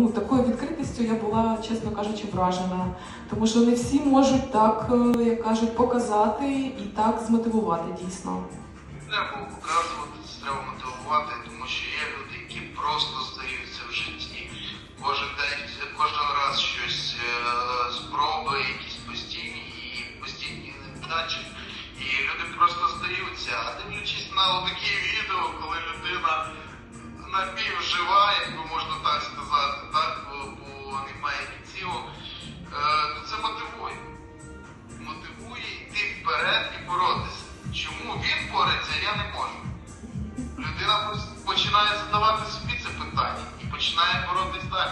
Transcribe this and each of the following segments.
ну, такою відкритістю я була, чесно кажучи, вражена. Тому що не всі можуть так, е, як кажуть, показати і так змотивувати дійсно. Треба показувати, треба мотивувати, тому що є люди, які просто здаються в житті. Кожен день, кожен раз щось е, спроби, якісь постійні і постійні невдачі. І люди просто здаються. А дивлячись на такі відео, коли людина напівжива, якби Чому він я не можу. Людина починає задавати собі це питання і починає боротись далі.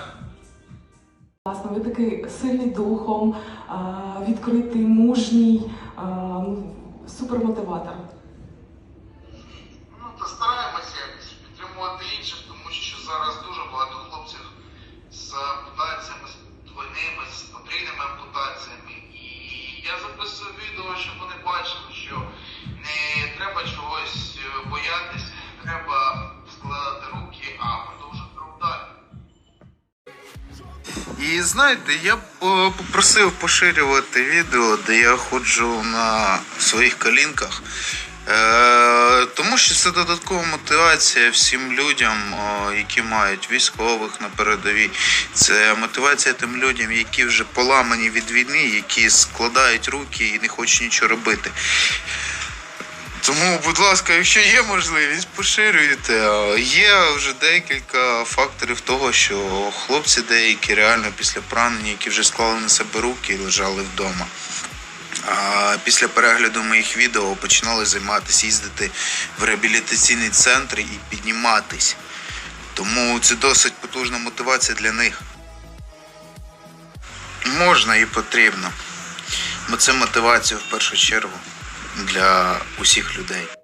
Власне, ви такий сильний духом, відкритий, мужній, а, ну, супермотиватор. Ну, та стараємося якось підтримувати інших, тому що зараз дуже багато хлопців з ампутаціями, І знаєте, я б е, попросив поширювати відео, де я ходжу на своїх колінках. Е, тому що це додаткова мотивація всім людям, які мають військових на передовій. Це мотивація тим людям, які вже поламані від війни, які складають руки і не хочуть нічого робити. Тому, будь ласка, якщо є можливість, поширюйте. Є вже декілька факторів того, що хлопці деякі реально після поранення, які вже склали на себе руки і лежали вдома. А після перегляду моїх відео починали займатися, їздити в реабілітаційний центр і підніматись. Тому це досить потужна мотивація для них. Можна і потрібно. Бо це мотивація в першу чергу для усіх людей.